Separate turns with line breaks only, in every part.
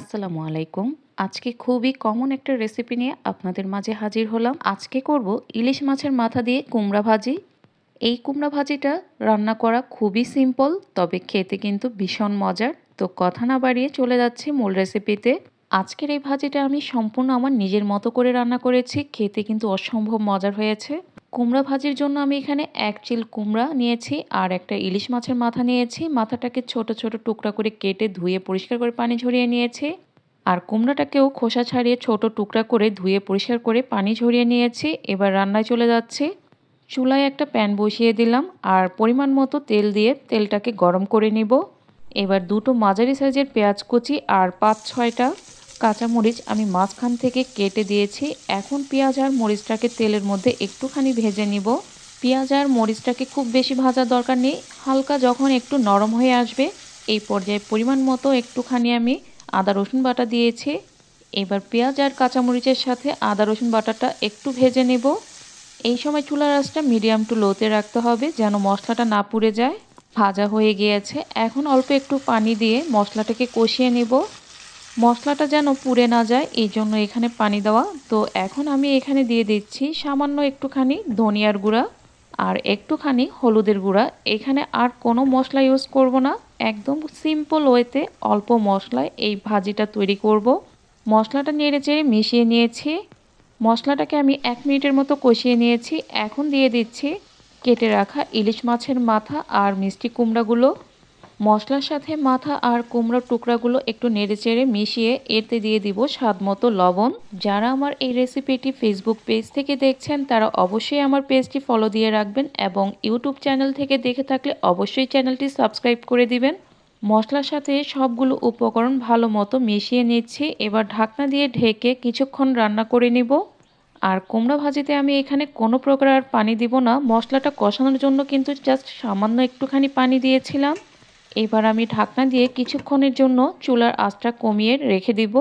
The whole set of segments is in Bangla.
আসসালামু আলাইকুম। আজকে খুবই কমন একটা রেসিপি নিয়ে আপনাদের মাঝে হাজির হলাম। আজকে করব ইলিশ মাছের মাথা দিয়ে কুমড়া ভাজি। এই কুমড়া ভাজিটা রান্না করা খুবই সিম্পল তবে খেতে কিন্তু ভীষণ মজার। তো কথা না বাড়িয়ে চলে যাচ্ছি মূল রেসিপিতে আজকের এই ভাজিটা আমি সম্পূর্ণ আমার নিজের মতো করে রান্না করেছি। খেতে কিন্তু অসম্ভব মজার হয়েছে। কুমড়া ভাজির জন্য আমি এখানে এক চিল কুমড়া নিয়েছি আর একটা ইলিশ মাছের মাথা নিয়েছি। মাথাটাকে ছোট ছোট টুকরা করে কেটে ধুয়ে পরিষ্কার করে পানি ঝরিয়ে নিয়েছি। আর কুমড়াটাকেও খোসা ছাড়িয়ে ছোট টুকরা করে ধুয়ে পরিষ্কার করে পানি ঝরিয়ে নিয়েছি। এবার রান্নায় চলে যাচ্ছে। চুলায় একটা প্যান বসিয়ে দিলাম আর পরিমাণ মতো তেল দিয়ে তেলটাকে গরম করে নিব। এবার দুটো মাঝারি সাইজের পেঁয়াজ কুচি আর পাঁচ, ছয়টা কাঁচামরিচ আমি মাঝখান থেকে কেটে দিয়েছি। এখন পেঁয়াজ আর মরিচটাকে তেলের মধ্যে একটুখানি ভেজে নিব। পেঁয়াজ আর মরিচটাকে খুব বেশি ভাজার দরকার নেই। হালকা যখন একটু নরম হয়ে আসবে, এই পর্যায়ে পরিমাণ মতো একটুখানি আমি আদা, রসুন বাটা দিয়েছি। এবার পেঁয়াজ আর কাঁচামরিচের সাথে আদা, রসুন বাটাটা একটু ভেজে নেব। এই সময় চুলার আঁচটা মিডিয়াম টু লোতে রাখতে হবে যেন মশলাটা না পুড়ে যায়। ভাজা হয়ে গিয়েছে। এখন অল্প একটু পানি দিয়ে মশলাটাকে কষিয়ে নেব। মশলাটা যেন পুড়ে না যায়, এই জন্য এখানে পানি দেওয়া। তো এখন আমি এখানে দিয়ে দিচ্ছি সামান্য একটুখানি ধনিয়ার গুঁড়া আর একটুখানি হলুদের গুঁড়া। এখানে আর কোনো মশলা ইউজ করব না। একদম সিম্পল ওয়েতে অল্প মশলায় এই ভাজিটা তৈরি করব। মশলাটা নেড়ে চেড়ে মিশিয়ে নিয়েছি। মশলাটাকে আমি এক মিনিটের মতো কষিয়ে নিয়েছি। এখন দিয়ে দিচ্ছি কেটে রাখা ইলিশ মাছের মাথা আর মিষ্টি কুমড়াগুলো। মশলার সাথে মাথা আর কুমড়োর টুকরাগুলো একটু নেড়েচেড়ে মিশিয়ে এতে দিয়ে দিব স্বাদ মতো লবণ। যারা আমার এই রেসিপিটি ফেসবুক পেজ থেকে দেখছেন, তারা অবশ্যই আমার পেজটি ফলো দিয়ে রাখবেন এবং ইউটিউব চ্যানেল থেকে দেখে থাকলে অবশ্যই চ্যানেলটি সাবস্ক্রাইব করে দিবেন। মশলার সাথে সবগুলো উপকরণ ভালো মতো মিশিয়ে নিচ্ছি। এবার ঢাকনা দিয়ে ঢেকে কিছুক্ষণ রান্না করে নিব। আর কুমড়া ভাজিতে আমি এখানে কোনো প্রকার আর পানি দিব না। মশলাটা কষানোর জন্য কিন্তু জাস্ট সামান্য একটুখানি পানি দিয়েছিলাম। এবার আমি ঢাকনা দিয়ে কিছুক্ষণের জন্য চুলার আঁচটা কমিয়ে রেখে দিব।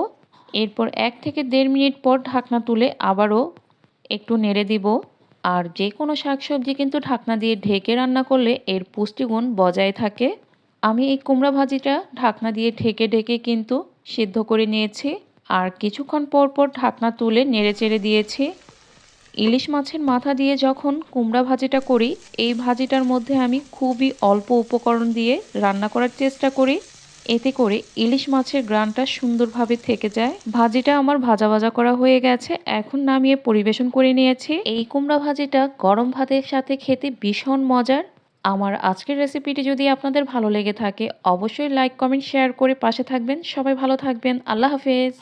এরপর এক থেকে দেড় মিনিট পর ঢাকনা তুলে আবারও একটু নেড়ে দিব। আর যে কোনো শাকসবজি কিন্তু ঢাকনা দিয়ে ঢেকে রান্না করলে এর পুষ্টিগুণ বজায় থাকে। আমি এই কুমড়া ভাজিটা ঢাকনা দিয়ে ঢেকে ঢেকে কিন্তু সিদ্ধ করে নিয়েছি। আর কিছুক্ষণ পর পর ঢাকনা তুলে নেড়ে চেড়ে দিয়েছি। ইলিশ মাছের মাথা দিয়ে যখন কুমড়া ভাজিটা করি, এই ভাজিটার মধ্যে আমি খুবই অল্প উপকরণ দিয়ে রান্না করার চেষ্টা করি। এতে করে ইলিশ মাছের গ্রানটা সুন্দরভাবে থেকে যায়। ভাজিটা আমার ভাজা ভাজা করা হয়ে গেছে, এখন নামিয়ে পরিবেশন করে নিয়েছি। এই কুমড়া ভাজিটা গরম ভাতের সাথে খেতে ভীষণ মজার। আমার আজকের রেসিপিটি যদি আপনাদের ভালো লেগে থাকে, অবশ্যই লাইক, কমেন্ট, শেয়ার করে পাশে থাকবেন। সবাই ভালো থাকবেন। আল্লাহ হাফেজ।